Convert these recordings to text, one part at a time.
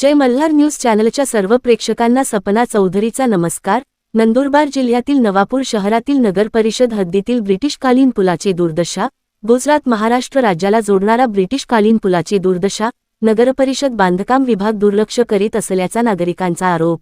जय Malhar news चॅनलच्या सर्व प्रेक्षकांना सपना चौधरीचा नमस्कार. नंदुरबार जिल्ह्यातील नवापूर शहरातील नगर परिषद हद्दीतील ब्रिटिशकालीन पुलाची दुर्दशा गुजरात महाराष्ट्र राज्याला जोडणारा ब्रिटिशकालीन पुलाची दुर्दशा नगरपरिषद बांधकाम विभाग दुर्लक्ष करीत असल्याचा नागरिकांचा आरोप.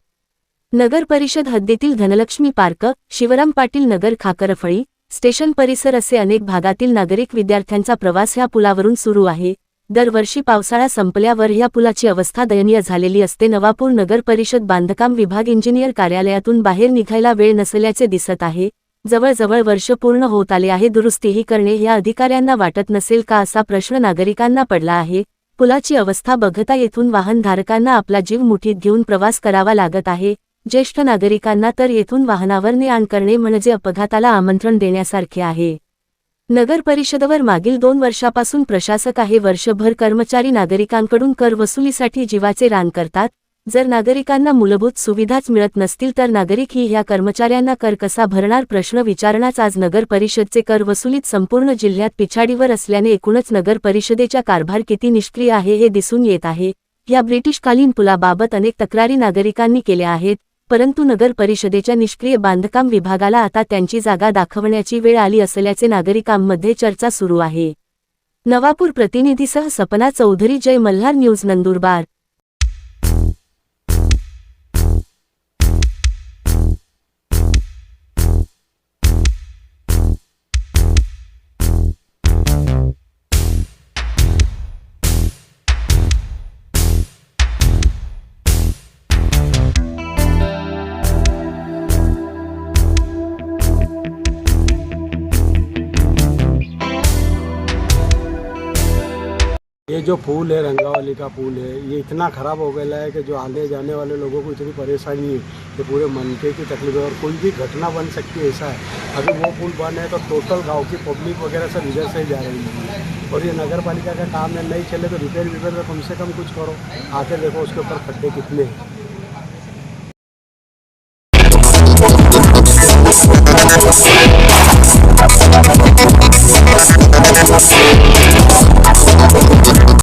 नगर परिषद हद्दीतील धनलक्ष्मी पार्क शिवराम पाटील नगर खाकरफळी स्टेशन परिसर असे अनेक भागातील नागरिक विद्यार्थ्यांचा प्रवास ह्या पुलावरून सुरू आहे. दरवर्षी पावसाळा संपल्यावर या पुलाची अवस्था दयनीय झालेली असते. नवापूर नगर परिषद बांधकाम विभाग इंजिनियर कार्यालयातून बाहेर निघायला वेळ नसल्याचे दिसत आहे. जवळजवळ वर्ष पूर्ण होत आले आहे. दुरुस्तीही करणे या अधिकाऱ्यांना वाटत नसेल का असा प्रश्न नागरिकांना पडला आहे. पुलाची अवस्था बघता येथून वाहनधारकांना आपला जीव मुठीत घेऊन प्रवास करावा लागत आहे. ज्येष्ठ नागरिकांना तर येथून वाहनावर ने आण करणे म्हणजे अपघाताला आमंत्रण देण्यासारखे आहे. नगर परिषदवर मागील दोन वर्षापासून प्रशासक आहे. वर्षभर कर्मचारी नागरिकांकडून कर वसुलीसाठी जीवाचे रान करतात. जर नागरिकांना मूलभूत सुविधाच मिळत नसतील तर नागरिक ही ह्या कर्मचाऱ्यांना कर कसा भरणार? प्रश्न विचारणाच आज नगर परिषदचे कर वसुलीत संपूर्ण जिल्ह्यात पिछाडीवर असल्याने एकूणच नगर परिषदेच्या कारभार किती निष्क्रिय आहे हे दिसून येत आहे. या ब्रिटिशकालीन पुलाबाबत अनेक तक्रारी नागरिकांनी केल्या आहेत. परंतु नगर परिषदेच्या निष्क्रिय बांधकाम विभागाला आता त्यांची जागा दाखवण्याची वेळ आली असल्याचे नागरिकांमध्ये चर्चा सुरू आहे. नवापूर प्रतिनिधीसह सपना चौधरी जय मल्हार न्यूज नंदुरबार. जो पुल है, रंगावली का पुल है, ये इतना ख़राब हो गया है कि जो आने जाने वाले लोगों को इतनी परेशानी है कि पूरे मनके की तकलीफ़ है और कोई भी घटना बन सकती है ऐसा है। अभी वो पुल बन है तो टोटल गाँव की पब्लिक वगैरह सब इधर से ही जा रही है। और ये नगर पालिका का काम है, नहीं चले तो रिपेयर विपेयर तो कम से कम कुछ करो। आके देखो उसके ऊपर खड्डे कितने हैं।